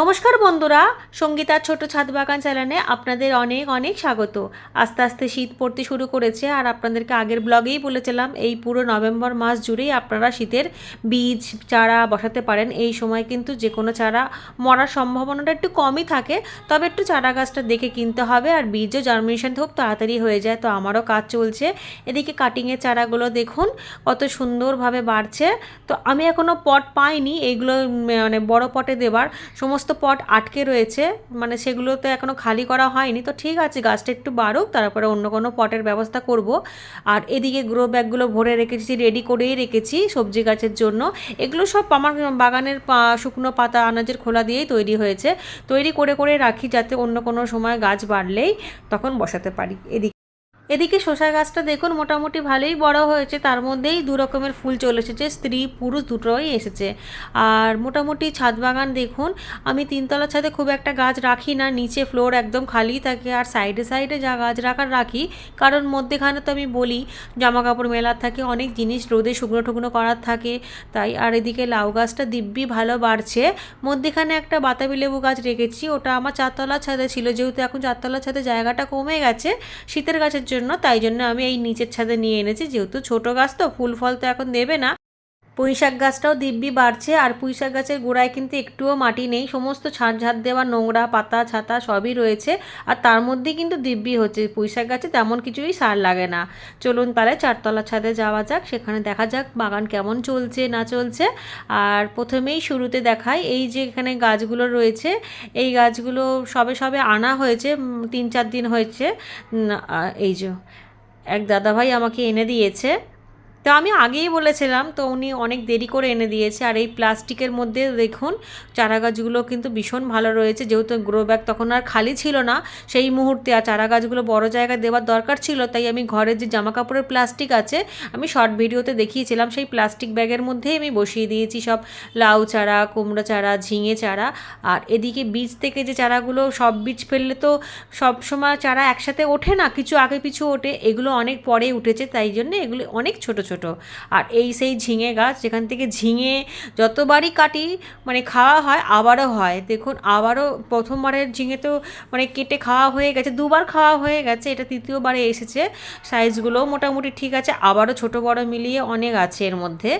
নমস্কার বন্ধুরা সঙ্গীতার ছোট ছাদ বাগান চ্যানেলে আপনাদের অনেক অনেক স্বাগত। আস্তে আস্তে শীত পড়তে শুরু করেছে আর আপনাদেরকে আগের ব্লগেই বলেছিলাম, এই পুরো নভেম্বর মাস জুড়েই আপনারা শীতের বীজ, চারা বসাতে পারেন। এই সময় কিন্তু যে কোনো চারা মরার সম্ভাবনাটা একটু কমই থাকে, তবে একটু চারা গাছটা দেখে কিনতে হবে আর বীজও জার্মিনেশন খুব তাড়াতাড়ি হয়ে যায়, তো আমারও কাজ চলছে। এদিকে কাটিংয়ের চারাগুলো দেখুন, কত সুন্দরভাবে বাড়ছে। তো আমি এখনও পট পাইনি এইগুলো মানে বড় পটে দেবার, সমস্ত পট আটকে রয়েছে মানে সেগুলোতে এখনও খালি করা হয়নি। তো ঠিক আছে, গাছটা একটু বাড়ুক, তারপরে অন্য কোনো পটের ব্যবস্থা করব। আর এদিকে গ্রো ব্যাগগুলো ভরে রেখেছি রেডি করেই রেখেছি সবজি গাছের জন্য। এগুলো সব আমার বাগানের শুকনো পাতা আনাজের খোলা দিয়েই তৈরি হয়েছে। তৈরি করে করে রাখি যাতে অন্য কোনো সময় গাছ বাড়লেই তখন বসাতে পারি। এদিকে এদিকে শসা গাছটা দেখুন মোটামুটি ভালোই বড় হয়েছে। তার মধ্যেই দু রকমের ফুল চলে এসেছে। স্ত্রী, পুরুষ দুটোই এসেছে। আর মোটামুটি ছাদ বাগান দেখুন, আমি তিনতলা ছাদে খুব একটা গাছ রাখি না। নিচে ফ্লোর একদম খালি থাকে আর সাইডে সাইডে যা গাছ রাখার রাখি। কারণ মধ্যেখানে তো আমি বলি জামা কাপড় মেলার থাকে, অনেক জিনিস রোদে শুকনো টুকনো করার থাকে। তাই আর এদিকে লাউ গাছটা দিব্যি ভালো বাড়ছে। মধ্যেখানে একটা বাতাবি লেবু গাছ রেখেছি, ওটা আমার চারতলা ছাদে ছিল। যেহেতু এখন চারতলা ছাদে জায়গাটা কমে গেছে, শীতের গাছের জন্য। তাই জন্য আমি এই নিচের ছাদে নিয়ে এনেছি। যেহেতু ছোট গাছ তো, ফুল ফল তো এখন দেবে না। পুঁই শাক গাছটাও দিব্যি বাড়ছে, আর পুঁই শাক গাছের গোড়ায় কিন্তু একটুও মাটি নেই। সমস্ত ছাদ ঝাড় দেওয়া নোংরা পাতা, ছাতা সবই রয়েছে, আর তার মধ্যেই কিন্তু দিব্যি হচ্ছে। পুঁই শাক গাছে তেমন কিছুই সার লাগে না। চলুন তাহলে চারতলা ছাদে যাওয়া যাক, সেখানে দেখা যাক বাগান কেমন চলছে, না চলছে। আর প্রথমেই শুরুতে দেখায় এই যে এখানে গাছগুলো রয়েছে, এই গাছগুলো সবে সবে আনা হয়েছে তিন চার দিন হয়েছে। এই যে, এক দাদাভাই আমাকে এনে দিয়েছে। তো আমি আগেই বলেছিলাম, তো উনি অনেক দেরি করে এনে দিয়েছে। আর এই প্লাস্টিকের মধ্যে দেখুন চারা গাছগুলো কিন্তু ভীষণ ভালো রয়েছে। যেহেতু গ্রো ব্যাগ তখন আর খালি ছিল না, সেই মুহূর্তে আর চারা গাছগুলো বড় জায়গায় দেওয়ার দরকার ছিল, তাই আমি ঘরের যে জামা কাপড়ের প্লাস্টিক আছে, আমি শর্ট ভিডিওতে দেখিয়েছিলাম। সেই প্লাস্টিক ব্যাগের মধ্যেই আমি বসিয়ে দিয়েছি সব লাউ চারা, কুমড়ো চারা, ঝিঙে চারা। আর এদিকে বীজ থেকে যে চারাগুলো, সব বীজ ফেললে তো সব সময় চারা একসাথে ওঠে না, কিছু আগে পিছু ওঠে, এগুলো অনেক পরে উঠেছে, তাই জন্য এগুলো অনেক ছোট ছোট। আর এই সেই ঝিঙে গাছ, যেখান থেকে ঝিঙে যতবারই কাটি মানে খাওয়া হয়, আবারও হয়। দেখুন, আবারও প্রথমবারের ঝিঙে তো মানে কেটে খাওয়া হয়ে গেছে, দুবার খাওয়া হয়ে গেছে, এটা তৃতীয়বারে এসেছে। সাইজগুলোও মোটামুটি ঠিক আছে, আবারও ছোট বড় মিলিয়ে অনেক আছে এর মধ্যে।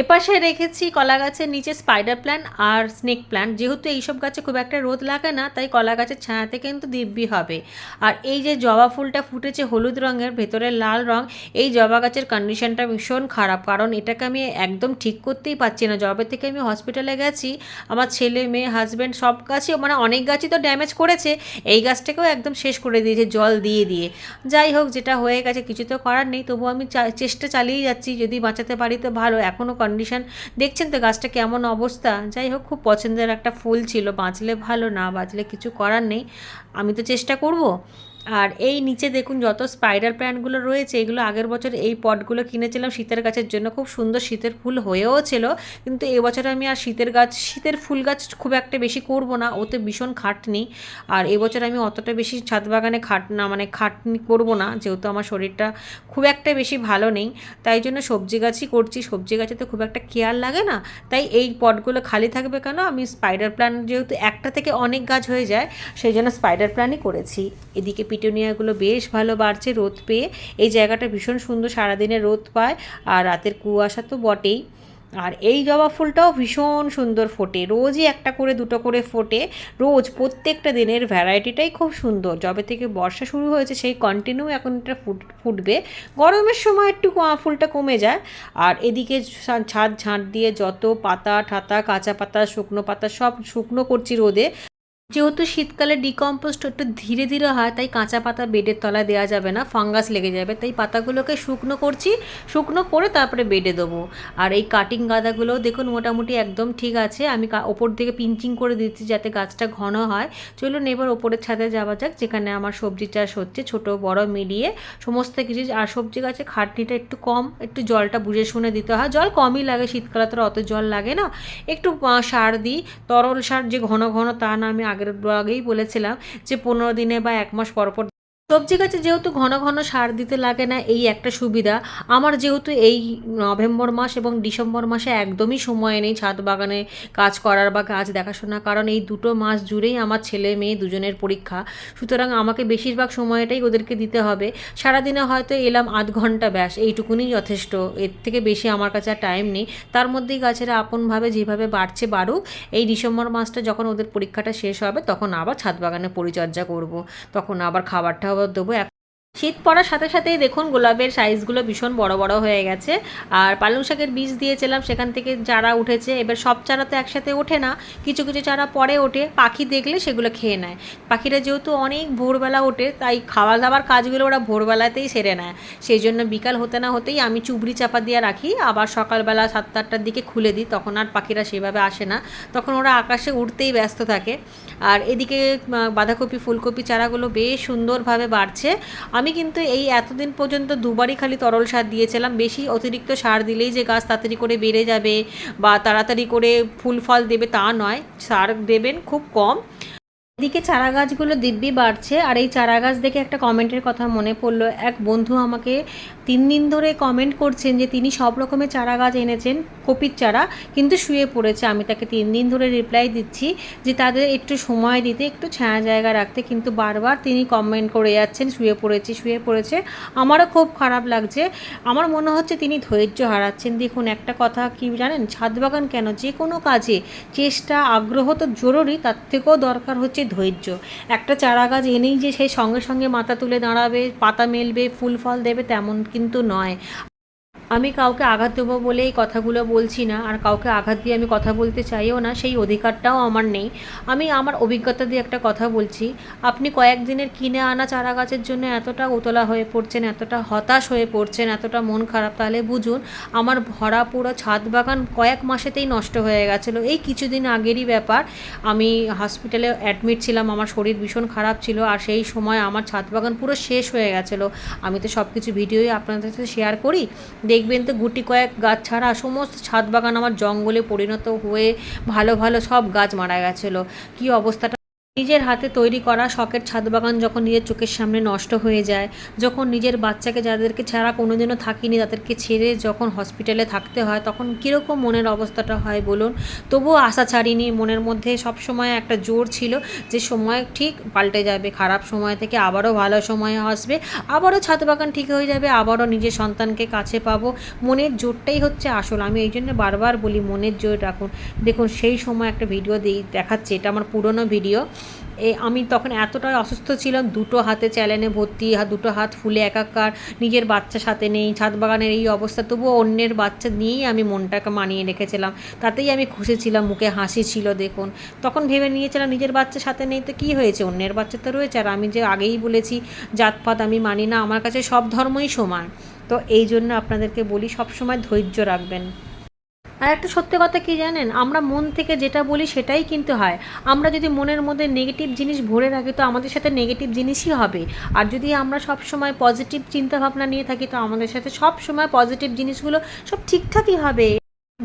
এপাশে রেখেছি কলা গাছের নিচে স্পাইডার প্ল্যান্ট আর স্নেক প্ল্যান্ট যেহেতু এইসব গাছে খুব একটা রোদ লাগে না, তাই কলা গাছের ছায়াতে কিন্তু দিব্যি হবে। আর এই যে জবা ফুলটা ফুটেছে হলুদ রঙের, ভেতরে লাল রং, এই জবা গাছের কন্ডিশনটা ভীষণ খারাপ। কারণ এটাকে আমি একদম ঠিক করতেই পারছি না। জবে থেকে আমি হসপিটালে গেছি, আমার ছেলে, মেয়ে হাজব্যান্ড সব গাছই মানে অনেক গাছই তো ড্যামেজ করেছে, এই গাছটাকেও একদম শেষ করে দিয়েছে, জল দিয়ে দিয়ে। যাই হোক, যেটা হয়ে গেছে, কিছু তো করার নেই। তবু আমি চেষ্টা চালিয়ে যাচ্ছি। যদি বাঁচাতে পারি তো ভালো। এখনও কন্ডিশন দেখছেন তো গাছটা কেমন অবস্থা? যাই হোক, খুব পছন্দের একটা ফুল ছিল। বাঁচলে ভালো, না বাঁচলে কিছু করার নেই। আমি তো চেষ্টা করব। আর এই নিচে দেখুন যত স্পাইডার প্ল্যান্টগুলো রয়েছে, এগুলো আগের বছর এই পটগুলো কিনেছিলাম শীতের গাছের জন্য। খুব সুন্দর শীতের ফুল হয়েও ছিল, কিন্তু এবছর আমি আর শীতের গাছ, শীতের ফুল গাছ খুব একটা বেশি করব না, ওতে ভীষণ খাটনি। আর এবছর আমি অতটা বেশি ছাদ বাগানে খাট না মানে খাটনি করব না, যেহেতু আমার শরীরটা খুব একটা বেশি ভালো নেই। তাই জন্য সবজি গাছই করছি, সবজি গাছে তো খুব একটা কেয়ার লাগে না। তাই এই পটগুলো খালি থাকবে কেন? আমি স্পাইডার প্ল্যান্ট যেহেতু একটা থেকে অনেক গাছ হয়ে যায়, সেই জন্য স্পাইডার প্ল্যানই করেছি। এদিকে পিটুনিয়াগুলো বেশ ভালো বাড়ছে, রোদ পেয়ে। এই জায়গাটা ভীষণ সুন্দর, সারাদিনে রোদ পায় আর রাতের কুয়াশা তো বটেই। আর এই জবা ফুলটাও ভীষণ সুন্দর ফোটে, রোজই একটা করে, দুটো করে ফোটে। রোজ প্রত্যেকটা দিনের ভ্যারাইটিটাই খুব সুন্দর। যবে থেকে বর্ষা শুরু হয়েছে, সেই কন্টিনিউ এখন এটা ফুট, ফুটবে। গরমের সময় একটু ফুলটা কমে যায়। আর এদিকে ছাদ ঝাঁট দিয়ে যত পাতা, ঠাতা, কাঁচা পাতা, শুকনো পাতা সব শুকনো করছি রোদে। যেহেতু শীতকালে ডিকম্পোস্ট একটু ধীরে ধীরে হয়, তাই কাঁচা পাতা বেডের তলায় দেওয়া যাবে না ফাঙ্গাস লেগে যাবে। তাই পাতাগুলোকে শুকনো করছি, শুকনো করে তারপরে বেডে দেবো। আর এই কাটিং গাঁদাগুলোও দেখুন মোটামুটি একদম ঠিক আছে। আমি ওপর দিকে পিঞ্চিং করে দিচ্ছি যাতে গাছটা ঘন হয়। চলুন এবার ওপরের ছাদে যাওয়া যাক, যেখানে আমার সবজি চাষ হচ্ছে, ছোট, বড়, মিলিয়ে সমস্ত কিছু। আর সবজি গাছে খাটনিটা একটু কম, একটু জলটা বুঝে শুনে দিতে হয়। জল কমই লাগে, শীতকালে তো অত জল লাগে না। একটু সার দিই। তরল সার যে ঘন ঘন তা না, আমি আগের আগেই বলেছিলাম যে পনেরো দিনে বা এক মাস পর পর সবজি গাছে যেহেতু ঘন ঘন সার দিতে লাগে না, এই একটা সুবিধা। আমার যেহেতু এই নভেম্বর মাস এবং ডিসেম্বর মাসে একদমই সময় নেই ছাদ বাগানে কাজ করার বা গাছ দেখাশোনা, কারণ এই দুটো মাস জুড়েই আমার ছেলে মেয়ে দুজনের পরীক্ষা। সুতরাং আমাকে বেশিরভাগ সময়টাই ওদেরকে দিতে হবে। সারাদিনে হয়তো এলাম আধ ঘণ্টা ব্যাস এইটুকুনি যথেষ্ট। এর থেকে বেশি আমার কাছে আর টাইম নেই। তার মধ্যেই গাছেরা আপনভাবে যেভাবে বাড়ছে বাড়ুক, এই ডিসেম্বর মাসটা যখন ওদের পরীক্ষাটা শেষ হবে, তখন আবার ছাদ বাগানে পরিচর্যা করব। তখন আবার খাবার টাবার দেবো এক- শীত পড়ার সাথে সাথেই দেখুন গোলাপের সাইজগুলো ভীষণ বড় বড় হয়ে গেছে। আর পালং শাকের বীজ দিয়েছিলাম, সেখান থেকে চারা উঠেছে। এবার সব চারা তো একসাথে ওঠে না, কিছু কিছু চারা পরে ওঠে। পাখি দেখলে সেগুলো খেয়ে নেয়। পাখিরা যেহেতু অনেক ভোরবেলা ওঠে, তাই খাওয়া দাওয়ার কাজগুলো ওরা ভোরবেলাতেই সেরে নেয়। সেই জন্য বিকাল হতে না হতেই আমি চুবড়ি চাপা দিয়ে রাখি। আবার সকালবেলা সাতটা আটটার দিকে খুলে দিই, তখন আর পাখিরা সেভাবে আসে না। তখন ওরা আকাশে উঠতেই ব্যস্ত থাকে। আর এদিকে বাঁধাকপি, ফুলকপি চারাগুলো বেশ সুন্দরভাবে বাড়ছে। আমি কিন্তু এই এতদিন পর্যন্ত দুবারই খালি তরল সার দিয়েছিলাম। বেশি অতিরিক্ত সার দিলেই যে গাছ তাড়াতাড়ি করে বেড়ে যাবে বা তাড়াতাড়ি করে ফুল ফল দেবে তা নয়, সার দেবেন খুব কম। এদিকে চারা গাছগুলো দিব্যি বাড়ছে। আর এই চারা গাছ দেখে একটা কমেন্টের কথা মনে পড়ল। এক বন্ধু আমাকে তিন দিন ধরে কমেন্ট করছেন যে তিনি সব রকমের চারা গাছ এনেছেন, কপির চারা, কিন্তু শুয়ে পড়েছে। আমি তাকে তিন দিন ধরে রিপ্লাই দিচ্ছি যে তাদের একটু সময় দিতে, একটু ছায়া জায়গা রাখতে, কিন্তু বারবার তিনি কমেন্ট করে যাচ্ছেন, শুয়ে পড়েছে শুয়ে পড়েছে। আমারও খুব খারাপ লাগছে। আমার মনে হচ্ছে তিনি ধৈর্য হারাচ্ছেন। দেখুন, একটা কথা কি জানেন? ছাদ বাগান কেন? যে কোনো কাজে চেষ্টা, আগ্রহ তো জরুরি, তার থেকেও দরকার হচ্ছে ধৈর্য। একটা চারা গাছ এনেই যে সেই সঙ্গে সঙ্গে মাথা তুলে দাঁড়াবে, পাতা মেলবে, ফুল ফল দেবে, তেমন কিন্তু নয়। আমি কাউকে আঘাত দেবো বলে এই কথাগুলো বলছি না, আর কাউকে আঘাত দিয়ে আমি কথা বলতে চাইও না, সেই অধিকারটাও আমার নেই। আমি আমার অভিজ্ঞতা দিয়ে একটা কথা বলছি, আপনি কয়েকদিনের কিনে আনা চারা গাছের জন্য এতটা উতলা হয়ে পড়ছেন, এতটা হতাশ হয়ে পড়ছেন, এতটা মন খারাপ, তাহলে বুঝুন, আমার ভরা পুরো ছাদ বাগান কয়েক মাসেতেই নষ্ট হয়ে গেছিল। এই কিছুদিন আগেরই ব্যাপার, আমি হসপিটালে অ্যাডমিট ছিলাম, আমার শরীর ভীষণ খারাপ ছিল, আর সেই সময় আমার ছাদ বাগান পুরো শেষ হয়ে গেছিল। আমি তো সব কিছু ভিডিওই আপনাদের সাথে শেয়ার করি দেখবেন তো গুটি কয়েক গাছ ছাড়া সমস্ত ছাদ বাগান আমার জঙ্গলে পরিণত হয়ে ভালো ভালো সব গাছ মারা গেছিল। কী অবস্থাটা? নিজের হাতে তৈরি করা শখের ছাদ বাগান যখন নিজের চোখের সামনে নষ্ট হয়ে যায়, যখন নিজের বাচ্চাকে যাদেরকে ছাড়া কোনোদিনও থাকিনি তাদেরকে ছেড়ে যখন হসপিটালে থাকতে হয়, তখন কীরকম মনের অবস্থাটা হয় বলুন? তবুও আশা ছাড়িনি, মনের মধ্যে সব সময় একটা জোর ছিল যে সময় ঠিক পাল্টে যাবে, খারাপ সময় থেকে আবারও ভালো সময় আসবে, আবারও ছাদ বাগান ঠিক হয়ে যাবে, আবারও নিজের সন্তানকে কাছে পাবো। মনের জোরটাই হচ্ছে আসল, আমি এই জন্য বারবার বলি মনের জোর রাখুন। দেখুন, সেই সময় একটা ভিডিও দিই, দেখাচ্ছে, এটা আমার পুরনো ভিডিও। আমি তখন এতটাই অসুস্থ ছিলাম, দুটো হাতে চ্যালেনে ভর্তি দুটো হাত ফুলে একাকার, নিজের বাচ্চা সাথে নেই, ছাদ বাগানের এই অবস্থা, তবুও অন্যের বাচ্চা নিয়েই আমি মনটাকে মানিয়ে রেখেছিলাম। তাতেই আমি খুশি ছিলাম, মুখে হাসি ছিল, দেখুন। তখন ভেবে নিয়েছিলাম, নিজের বাচ্চা সাথে নেই তো কী হয়েছে? অন্যের বাচ্চা তো রয়েছে, আর আমি যে আগেই বলেছি, জাতপাত আমি মানি না, আমার কাছে সব ধর্মই সমান। তো এই জন্য আপনাদেরকে বলি, সবসময় ধৈর্য রাখবেন। আর একটা সত্যি কথা কি জানেন? আমরা মন থেকে যেটা বলি সেটাই কিন্তু হয়। আমরা যদি মনের মধ্যে নেগেটিভ জিনিস ভরে রাখি, তো আমাদের সাথে নেগেটিভ জিনিসই হবে। আর যদি আমরা সব সময় পজিটিভ চিন্তাভাবনা নিয়ে থাকি, তো আমাদের সাথে সব সময় পজিটিভ জিনিসগুলো সব ঠিকঠাকই হবে।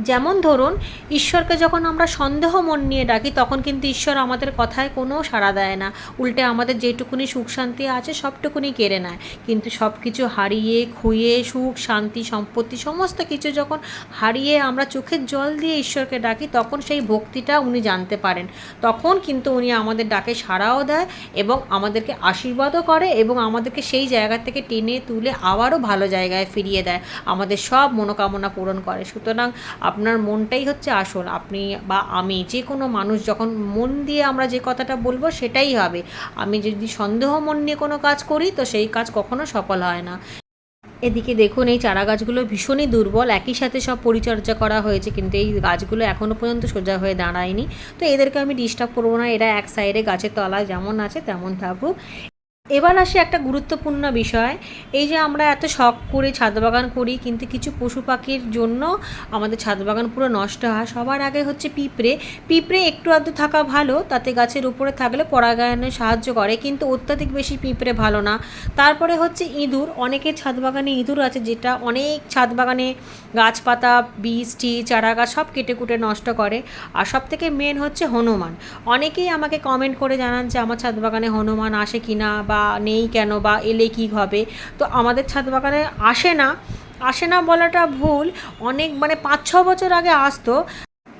যেমন ধরুন, ঈশ্বরকে যখন আমরা সন্দেহ মন নিয়ে ডাকি, তখন কিন্তু ঈশ্বর আমাদের কথায় কোনো সাড়া দেয় না। উল্টে আমাদের যেটুকুনি সুখ শান্তি আছে, সবটুকুনি কেড়ে নেয়। কিন্তু সব কিছু হারিয়ে খুঁয়ে সুখ, শান্তি, সম্পত্তি, সমস্ত কিছু যখন হারিয়ে আমরা চোখের জল দিয়ে ঈশ্বরকে ডাকি, তখন সেই ভক্তিটা উনি জানতে পারেন। তখন কিন্তু উনি আমাদের ডাকে সাড়াও দেয় এবং আমাদেরকে আশীর্বাদও করে এবং আমাদেরকে সেই জায়গা থেকে টেনে তুলে আবারও ভালো জায়গায় ফিরিয়ে দেয়। আমাদের সব মনোকামনা পূরণ করে। সুতরাং আপনার মনটাই হচ্ছে আসল। আপনি বা আমি যে কোনো মানুষ যখন মন দিয়ে আমরা যে কথাটা বলব সেটাই হবে। আমি যদি সন্দেহ মন নিয়ে কোনো কাজ করি তো সেই কাজ কখনো সফল হয় না। এদিকে দেখুন, এই চারা গাছগুলো ভীষণই দুর্বল। একই সাথে সব পরিচর্যা করা হয়েছে, কিন্তু এই গাছগুলো এখনও পর্যন্ত সোজা হয়ে দাঁড়ায়নি। তো এদেরকে আমি ডিস্টার্ব করব না। এরা এক সাইডে গাছের তলায় যেমন আছে তেমন থাকুক। এবার আসে একটা গুরুত্বপূর্ণ বিষয়। এই যে আমরা এত শখ করে ছাদ বাগান করি, কিন্তু কিছু পশু পাখির জন্য আমাদের ছাদ বাগান পুরো নষ্ট হয়। সবার আগে হচ্ছে পিঁপড়ে। পিঁপড়ে একটু আধটু থাকা ভালো, তাতে গাছের উপরে থাকলে পরাগায়নে সাহায্য করে, কিন্তু অত্যাধিক বেশি পিঁপড়ে ভালো না। তারপরে হচ্ছে ইঁদুর। অনেকের ছাদ বাগানে ইঁদুর আছে, যেটা অনেক ছাদ বাগানে গাছপাতা, বীজ টি চারা গাছ সব কেটে কুটে নষ্ট করে। আর সব থেকে মেন হচ্ছে হনুমান। অনেকেই আমাকে কমেন্ট করে জানান যে, আমার ছাদ বাগানে হনুমান আসে কিনা বা বা নেই কেন বা এলে কি হবে? তো আমাদের ছাদ বাগানে আসে না। আসে না বলাটা ভুল। অনেক মানে পাঁচ ছ বছর আগে আসতো।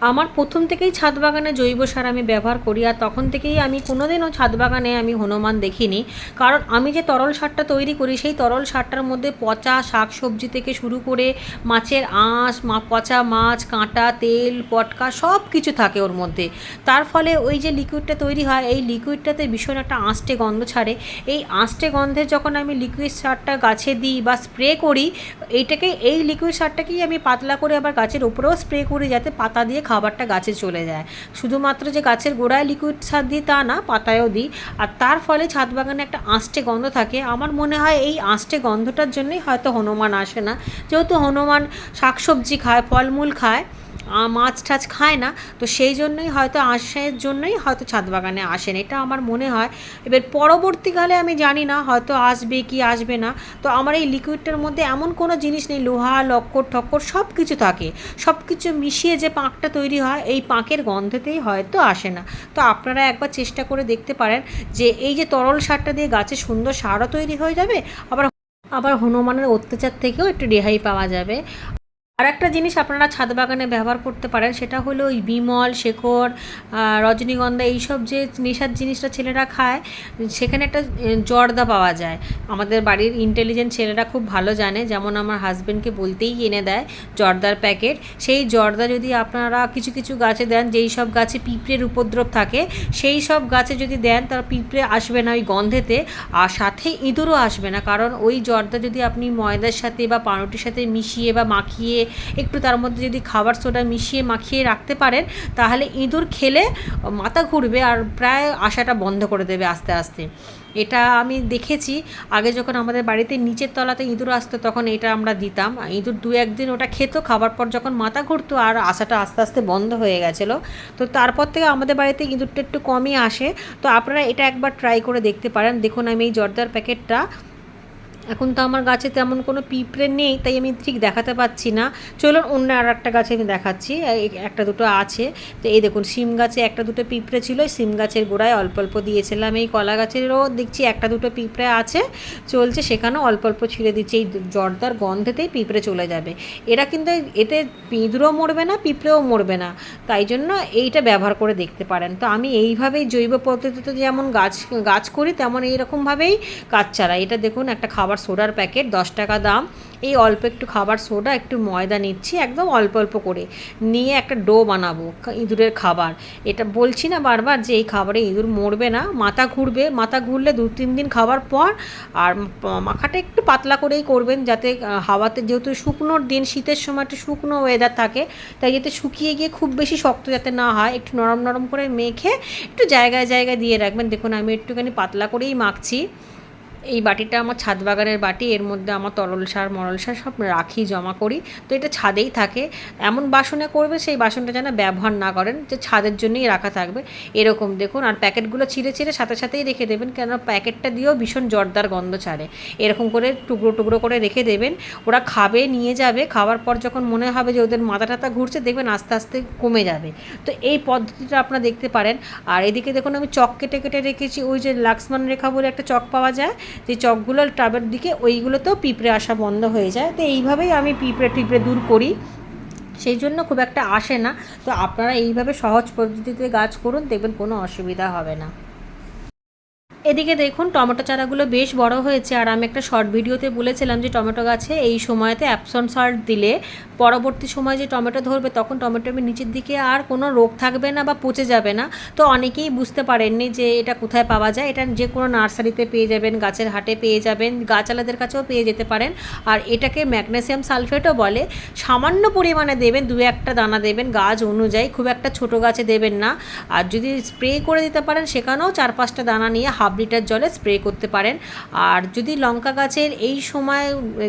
আমার প্রথম থেকেই ছাদ বাগানে জৈব সার আমি ব্যবহার করি আর তখন থেকেই আমি কোনোদিনও ছাদ বাগানে আমি হনুমান দেখিনি। কারণ আমি যে তরল সারটা তৈরি করি, সেই তরল সারটার মধ্যে পচা শাক সবজি থেকে শুরু করে মাছের আঁশ, মা, পচা মাছ, কাঁটা, তেল, পটকা সব কিছু থাকে ওর মধ্যে। তার ফলে ওই যে লিকুইডটা তৈরি হয়, এই লিকুইডটাতে ভীষণ একটা আঁশটে গন্ধ ছাড়ে। এই আঁশটে গন্ধে যখন আমি লিকুইড সারটা গাছে দিই বা স্প্রে করি, এইটাকে, এই লিকুইড সারটাকেই আমি পাতলা করে আবার গাছের উপরেও স্প্রে করি যাতে পাতা দিয়ে খাবারটা গাছে চলে যায়। শুধুমাত্র যে গাছের গোড়ায় লিকুইড সার দিই তা না, পাতায়ও দিই। আর তার ফলে ছাদ বাগানে একটা আঁশটে গন্ধ থাকে। আমার মনে হয় এই আঁশটে গন্ধটার জন্যই হয়তো হনুমান আসে না। যেহেতু হনুমান শাকসবজি খায়, ফলমূল খায় মাছ টাছ খায় না, তো সেই জন্যই হয়তো আঁশের জন্যই হয়তো ছাদ বাগানে আসেন। এটা আমার মনে হয়। এবার পরবর্তীকালে আমি জানি না, হয়তো আসবে কি আসবে না। তো আমার এই লিকুইডটার মধ্যে এমন কোনো জিনিস নেই, লোহা, লক্কর ঠক্কর সব কিছু থাকে। সব কিছু মিশিয়ে যে পাঁকটা তৈরি হয়, এই পাঁকের গন্ধতেই হয়তো আসে না। তো আপনারা একবার চেষ্টা করে দেখতে পারেন যে এই যে তরল সারটা দিয়ে গাছে সুন্দর সারও তৈরি হয়ে যাবে, আবার আবার হনুমানের অত্যাচার থেকেও একটু রেহাই পাওয়া যাবে। আর একটা জিনিস আপনারা ছাদ বাগানে ব্যবহার করতে পারেন, সেটা হলো ওই বিমল, শেখর রজনীগন্ধা, এইসব যে নেশার জিনিসটা ছেলেরা খায়, সেখানে একটা জর্দা পাওয়া যায়। আমাদের বাড়ির ইন্টেলিজেন্ট ছেলেরা খুব ভালো জানে, যেমন আমার হাজব্যান্ডকে বলতেই এনে দেয় জর্দার প্যাকেট। সেই জর্দা যদি আপনারা কিছু কিছু গাছে দেন, যেই সব গাছে পিঁপড়ের উপদ্রব থাকে, সেই সব গাছে যদি দেন, তার পিঁপড়ে আসবে না ওই গন্ধেতে, আর সাথে ইঁদুরও আসবে না। কারণ ওই জর্দা যদি আপনি ময়দার সাথে বা পাউরুটির সাথে মিশিয়ে বা মাখিয়ে একটু তার মধ্যে যদি খাবার সোডা মিশিয়ে মাখিয়ে রাখতে পারেন, তাহলে ইঁদুর খেলে মাথা ঘুরবে আর প্রায় আশাটা বন্ধ করে দেবে আস্তে আস্তে। এটা আমি দেখেছি, আগে যখন আমাদের বাড়িতে নিচের তলাতে ইঁদুর আসতো তখন এটা আমরা দিতাম। ইঁদুর দু একদিন ওটা খেত, খাবার পর যখন মাথা ঘুরতো আর আশাটা আস্তে আস্তে বন্ধ হয়ে গেছিল। তো তারপর থেকে আমাদের বাড়িতে ইঁদুরটা একটু কমই আসে। তো আপনারা এটা একবার ট্রাই করে দেখতে পারেন। দেখুন আমি এই জর্দার প্যাকেটটা এখন তো আমার গাছে তেমন কোনো পিঁপড়ে নেই, তাই আমি ঠিক দেখাতে পাচ্ছি না। চলুন অন্য আর একটা গাছে আমি দেখাচ্ছি। একটা দুটো আছে। তো এই দেখুন সিম গাছে একটা দুটো পিঁপড়ে ছিল সিম গাছের গোড়ায় অল্প অল্প দিয়েছিলাম। এই কলা গাছেরও দেখছি একটা দুটো পিঁপড়ে আছে, চলছে সেখানেও অল্প অল্প ছিঁড়ে দিচ্ছে। এই জর্দার গন্ধেতেই পিঁপড়ে চলে যাবে। এরা কিন্তু এতে ইঁদুরও মরবে না, পিঁপড়েও মরবে না। তাই জন্য এইটা ব্যবহার করে দেখতে পারেন। তো আমি এইভাবেই জৈব পদ্ধতিতে যেমন গাছ গাছ করি, তেমন এইরকমভাবেই কাজ চালাই। এটা দেখুন, একটা খাবার সোডার প্যাকেট, দশ টাকা দাম। এই অল্প একটু খাবার সোডা, একটু ময়দা নিচ্ছি, একদম অল্প অল্প করে। নিয়ে একটা ডো বানাবো ইঁদুরের খাবার। এটা বলছি না বারবার যে এই খাবারে ইঁদুর মরবে না, মাথা ঘুরবে। মাথা ঘুরলে দু, তিন দিন খাবার পর আর মাখাটা একটু পাতলা করেই করবেন যাতে হাওয়াতে যেহেতু শুকনোর দিন, শীতের সময় একটু শুকনো ওয়েদার থাকে, তাই যাতে শুকিয়ে গিয়ে খুব বেশি শক্ত যাতে না হয়, একটু নরম নরম করে মেখে একটু জায়গায় জায়গায় দিয়ে রাখবেন। দেখুন, আমি একটুখানি পাতলা করেই মাখছি। এই বাটিটা আমার ছাদ বাগানের বাটি, এর মধ্যে আমার তরল সার, মরল সার সব রাখি, জমা করি। তো এটা ছাদেই থাকে। এমন বাসনে করবে, সেই বাসনটা যেন ব্যবহার না করেন, যে ছাদের জন্যই রাখা থাকবে। এরকম দেখুন, আর প্যাকেটগুলো ছিঁড়ে ছিঁড়ে সাথে সাথেই রেখে দেবেন কেন প্যাকেটটা দিয়েও ভীষণ জর্দার গন্ধ ছাড়ে। এরকম করে টুকরো টুকরো করে রেখে দেবেন। ওরা খাবে, নিয়ে যাবে, খাওয়ার পর যখন মনে হবে যে ওদের মাথা টাথা ঘুরছে, দেখবেন আস্তে আস্তে কমে যাবে। তো এই পদ্ধতিটা আপনারা দেখতে পারেন। আর এদিকে দেখুন, আমি চক কেটে কেটে রেখেছি, ওই যে লাক্সমান রেখা বলে একটা চক পাওয়া যায় যে চকগুলো টাবের দিকে ওইগুলোতেও পিঁপড়ে আসা বন্ধ হয়ে যায়। তো এইভাবেই আমি পিঁপড়ে টিপড়ে দূর করি। সেই জন্য খুব একটা আসে না। তো আপনারা এইভাবে সহজ পদ্ধতিতে গাছ করুন, দেখবেন কোনো অসুবিধা হবে না। এদিকে দেখুন, টমেটো চারাগুলো বেশ বড় হয়েছে। আর আমি একটা শর্ট ভিডিওতে বলেছিলাম যে, টমেটো গাছে এই সময়তে অ্যাপসন সল্ট দিলে পরবর্তী সময় যে টমেটো ধরবে, তখন টমেটোর নিচের দিকে আর কোনো রোগ থাকবে না বা পচে যাবে না। তো অনেকেই বুঝতে পারেননি যে, এটা কোথায় পাওয়া যায়। এটা যে কোনো নার্সারিতে পেয়ে যাবেন, গাছের হাটে পেয়ে যাবেন, গাছালাদের কাছেও পেয়ে যেতে পারেন। আর এটাকে ম্যাগনেসিয়াম সালফেটও বলে। সামান্য পরিমাণে দেবেন, দু একটা দানা দেবেন, গাছ অনুযায়ী। খুব একটা ছোট গাছে দেবেন না। আর যদি স্প্রে করে দিতে পারেন, সেখানেও চার পাঁচটা দানা নিয়ে হাফ লিটার জলে স্প্রে করতে পারেন। আর যদি লঙ্কা গাছের এই সময়,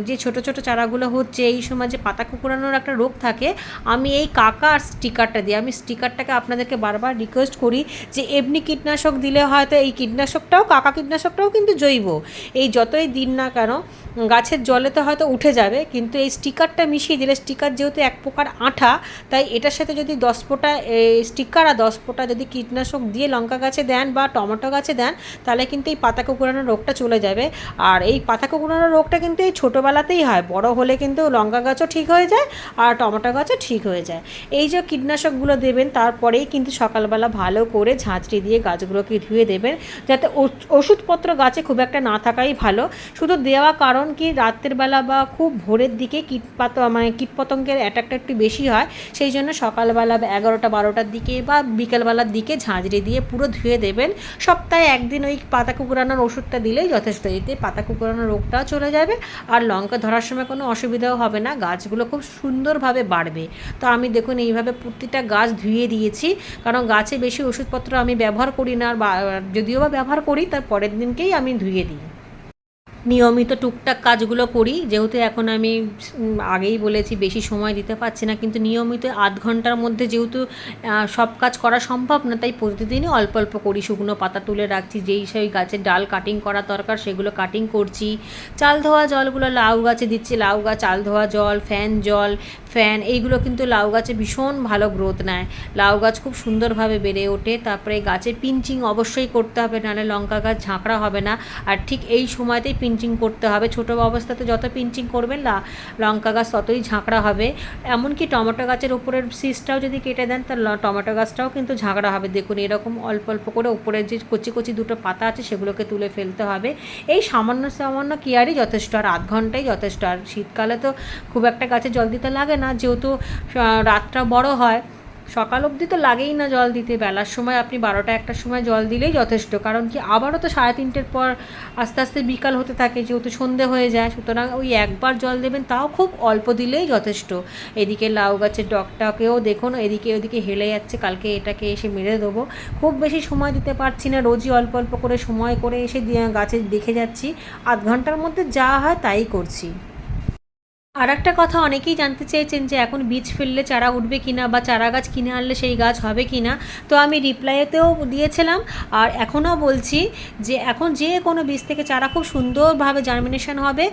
যে ছোট ছোট চারাগুলো হচ্ছে, এই সময় যে পাতা কুকুরানোর একটা রোগ থাকে, আমি এই কাকা আর স্টিকারটা দিই। আমি স্টিকারটাকে আপনাদেরকে বারবার রিকোয়েস্ট করি যে, এমনি কীটনাশক দিলে হয়তো এই কীটনাশকটাও, কাকা কীটনাশকটাও কিন্তু জৈব। এই যতই দিন না কেন, গাছের জলে তো হয়তো উঠে যাবে, কিন্তু এই স্টিকারটা মিশিয়ে দিলে, স্টিকার যেহেতু এক প্রকার আঠা, তাই এটার সাথে যদি দশ ফোঁটা স্টিকার আর দশ ফোঁটা যদি কীটনাশক দিয়ে লঙ্কা গাছে দেন বা টমেটো গাছে দেন, তাহলে কিন্তু এই পাতা কুকুরানো রোগটা চলে যাবে। আর এই পাতা কুকুরানো রোগটা কিন্তু এই ছোটোবেলাতেই হয়। বড় হলে কিন্তু লঙ্কা গাছও ঠিক হয়ে যায় আর টমেটো গাছও ঠিক হয়ে যায়। এই যে কীটনাশকগুলো দেবেন, তারপরেই কিন্তু সকালবেলা ভালো করে ঝাঁঝরি দিয়ে গাছগুলোকে ধুয়ে দেবেন। যাতে ওষুধপত্র গাছে খুব একটা না থাকাই ভালো। শুধু দেওয়া কারণ কি, রাতের বেলা বা খুব ভোরের দিকে কীটপাত মানে কীটপতঙ্গের অ্যাটাকটা একটু বেশি হয়। সেই জন্য সকালবেলা এগারোটা, বারোটার দিকে বা বিকেলবেলার দিকে ঝাঁঝরি দিয়ে পুরো ধুয়ে দেবেন। সপ্তাহে একদিন ওই পাতা কুকুরানোর ওষুধটা দিলেই যথেষ্ট, এতে পাতা কুকুরানোর রোগটাও চলে যাবে আর লঙ্কা ধরার সময় কোনো অসুবিধাও হবে না, গাছগুলো খুব সুন্দরভাবে বাড়বে। তো আমি দেখুন এইভাবে প্রতিটা গাছ ধুয়ে দিয়েছি, কারণ গাছে বেশি ওষুধপত্র আমি ব্যবহার করি না আর বা- যদিও বা ব্যবহার করি, তার পরের দিনকেই আমি ধুয়ে দিই। নিয়মিত টুকটাক কাজগুলো করি। যেহেতু এখন আমি আগেই বলেছি বেশি সময় দিতে পারছি না, কিন্তু নিয়মিত আধ ঘণ্টার মধ্যে যেহেতু সব কাজ করা সম্ভব না, তাই প্রতিদিনই অল্প অল্প করি। শুকনো পাতা তুলে রাখছি, যেই সেই গাছের ডাল কাটিং করা দরকার, সেগুলো কাটিং করছি। চাল ধোয়া জলগুলো লাউ গাছে দিচ্ছি, লাউ গাছ, চাল ধোয়া জল ফ্যান জল ফ্যান এইগুলো কিন্তু লাউ গাছে ভীষণ ভালো গ্রোথ নেয়। লাউ গাছ খুব সুন্দরভাবে বেড়ে ওঠে, তারপরে গাছে পিঞ্চিং অবশ্যই করতে হবে, নাহলে লঙ্কা গাছ ঝাঁকড়া হবে না। আর ঠিক এই সময়তেই পিঞ্চিং করতে হবে। ছোটো অবস্থাতে যত পিঞ্চিং করবেন, লা লঙ্কা গাছ ততই ঝাঁকড়া হবে। এমনকি টমেটো গাছের উপরের সিসটাও যদি কেটে দেন, তাহলে টমেটো গাছটাও কিন্তু ঝাঁকড়া হবে। দেখুন, এরকম অল্প অল্প করে উপরের যে কচি কচি দুটো পাতা আছে, সেগুলোকে তুলে ফেলতে হবে। এই সামান্য সামান্য কেয়ারই যথেষ্ট, আর আধ ঘন্টাই যথেষ্ট। আর শীতকালে তো খুব একটা গাছে জল দিতে লাগে না, যেহেতু রাতটা বড় হয়, সকাল অবধি তো লাগেই না জল দিতে। বেলার সময় আপনি বারোটা, একটার সময় জল দিলেই যথেষ্ট, কারণ কি আবারও তো সাড়ে তিনটের পর আস্তে আস্তে বিকাল হতে থাকে, যেহেতু সন্ধে হয়ে যায়, সুতরাং ওই একবার জল দেবেন, তাও খুব অল্প দিলেই যথেষ্ট। এদিকে লাউ গাছের ডগটাকেও দেখুন, এদিকে ওদিকে হেলে যাচ্ছে, কালকে এটাকে এসে মেরে দেবো। খুব বেশি সময় দিতে পারছি না, রোজই অল্প অল্প করে সময় করে এসে গাছে দেখে যাচ্ছি, আধ ঘণ্টার মধ্যে যা হয় তাই করছি। আর একটা কথা, অনেকেই জানতে চেয়েছেন যে এখন বীজ ফেললে চারা উঠবে কিনা বা চারা গাছ কিনে আনলে সেই গাছ হবে কিনা। তো আমি রিপ্লাইতেও দিয়েছিলাম আর এখনও বলছি যে এখন যে কোনো বীজ থেকে চারা খুব সুন্দরভাবে জার্মিনেশন হবে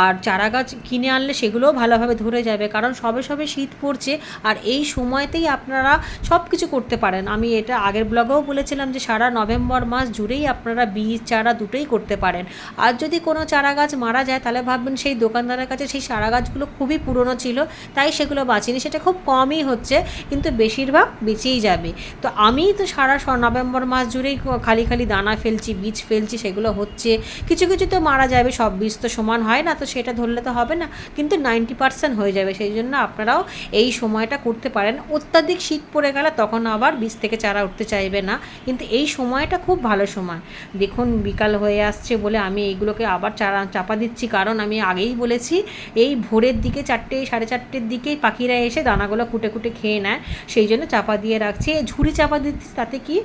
আর চারা গাছ কিনে আনলে সেগুলোও ভালোভাবে ধরে যাবে। কারণ সবে সবে শীত পড়ছে আর এই সময়তেই আপনারা সব কিছু করতে পারেন। আমি এটা আগের ব্লগেও বলেছিলাম যে সারা নভেম্বর মাস জুড়েই আপনারা বীজ, চারা দুটোই করতে পারেন। আর যদি কোনো চারা গাছ মারা যায় তাহলে ভাববেন সেই দোকানদারের কাছে সেই চারা গাছগুলো খুবই পুরনো ছিল, তাই সেগুলো বাঁচেনি। সেটা খুব কমই হচ্ছে, কিন্তু বেশিরভাগ বেঁচেই যাবে। তো আমি তো সারা নভেম্বর মাস জুড়েই খালি খালি দানা ফেলছি, বীজ ফেলছি, সেগুলো হচ্ছে। কিছু কিছু তো মারা যাবে, সব বীজ তো সমান হয় না, তো সেটা ধরলে তো হবে না, কিন্তু নাইনটি পার্সেন্ট হয়ে যাবে। সেই জন্য আপনারাও এই সময়টা করতে পারেন। অত্যাধিক শীত পড়ে গেলে তখন আবার বীজ থেকে চারা উঠতে চাইবে না, কিন্তু এই সময়টা খুব ভালো সময়। দেখুন, বিকাল হয়ে আসছে বলে আমি এইগুলোকে আবার চারা চাপা দিচ্ছি, কারণ আমি আগেই বলেছি, এই ভোরের দিকে চারটে, সাড়ে চারটের দিকেই পাখিরা এসে দানাগুলো কুটে কুটে খেয়ে নেয়। সেই জন্য চাপা দিয়ে রাখছে। ঝুড়ি চাপা দিচ্ছি, তাতে কি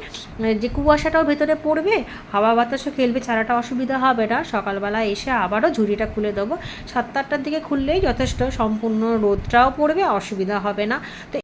যে কুয়াশাটাও ভেতরে পড়বে, হাওয়া বাতাসও খেলবে চারাটা অসুবিধা হবে না। সকালবেলা এসে আবারও ঝুড়িটা খুলে দেবো। সাত আটটার দিকে খুললেই যথেষ্ট, সম্পূর্ণ রোদটাও পড়বে, অসুবিধা হবে না। তো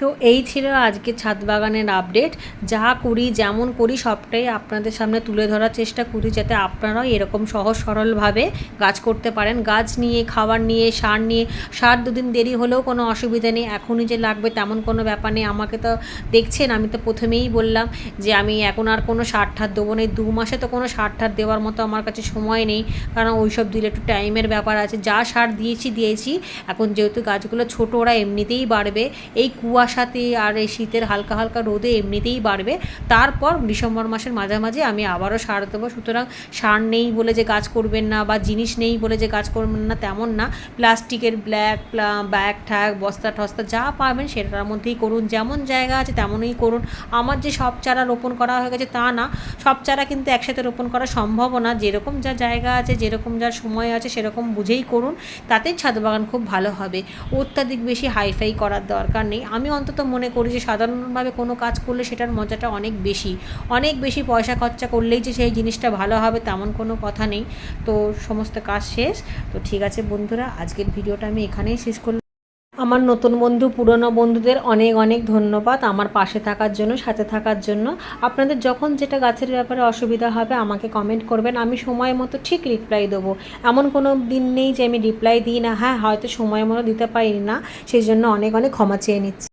তো এই ছিল আজকে ছাদ বাগানের আপডেট যা করি, যেমন করি, সবটাই আপনাদের সামনে তুলে ধরার চেষ্টা করি, যাতে আপনারাও এরকম সহজ সরলভাবে গাছ করতে পারেন। গাছ নিয়ে, খাবার নিয়ে, সার নিয়ে, সার দুদিন দেরি হলেও কোনো অসুবিধা নেই। এখনই যে লাগবে তেমন কোনো ব্যাপার নেই। আমাকে তো দেখছেন, আমি তো প্রথমেই বললাম যে আমি এখন আর কোনো সার ঠার দেবো না। দু মাসে তো কোনো সার ঠার দেওয়ার মতো আমার কাছে সময় নেই। কারণ ওই সব দিলে একটু টাইমের ব্যাপার আছে। যা সার দিয়েছি দিয়েছি। এখন যেহেতু গাছগুলো ছোটো, ওরা এমনিতেই বাড়বে। এই কুয়াশাতে আর এই শীতের হালকা হালকা রোদে এমনিতেই বাড়বে। তারপর ডিসেম্বর মাসের মাঝামাঝি আমি আবারও সার দেবো। সুতরাং সার নেই বলে যে কাজ করবেন না বা জিনিস নেই বলে যে কাজ করবেন না তেমন না। প্লাস্টিকের ব্ল্যাক ব্যাগ, ঠ্যাগ, বস্তা টস্তা যা পাবেন সেটার মধ্যেই করুন। যেমন জায়গা আছে তেমনই করুন। আমার যে সব চারা রোপণ করা হয়ে গেছে তা না। সব চারা কিন্তু একসাথে রোপণ করা সম্ভবও না। যেরকম যা জায়গা আছে, যেরকম যা সময় আছে, সেরকম বুঝেই করুন। তাতেই ছাদ বাগান খুব ভালো হবে। অত্যাধিক বেশি হাইফাই করার দরকার নেই। আমি অন্তত মনে করি যে সাধারণভাবে কোনো কাজ করলে সেটার মজাটা অনেক বেশি। অনেক বেশি পয়সা খরচা করলেই যে সেই জিনিসটা ভালো হবে তেমন কোনো কথা নেই। তো সমস্ত কাজ শেষ। তো ঠিক আছে বন্ধুরা, আজকের ভিডিওটা আমি এখানেই শেষ করলাম। আমার নতুন বন্ধু, পুরনো বন্ধুদের অনেক অনেক ধন্যবাদ আমার পাশে থাকার জন্য, সাথে থাকার জন্য। আপনাদের যখন যেটা গাছের ব্যাপারে অসুবিধা হবে আমাকে কমেন্ট করবেন, আমি সময় মতো ঠিক রিপ্লাই দেবো। এমন কোনো দিন নেই যে আমি রিপ্লাই দিই না। হ্যাঁ হয়তো সময় মতো দিতে পারি না, সেই জন্য অনেক অনেক ক্ষমা চেয়ে নিচ্ছি।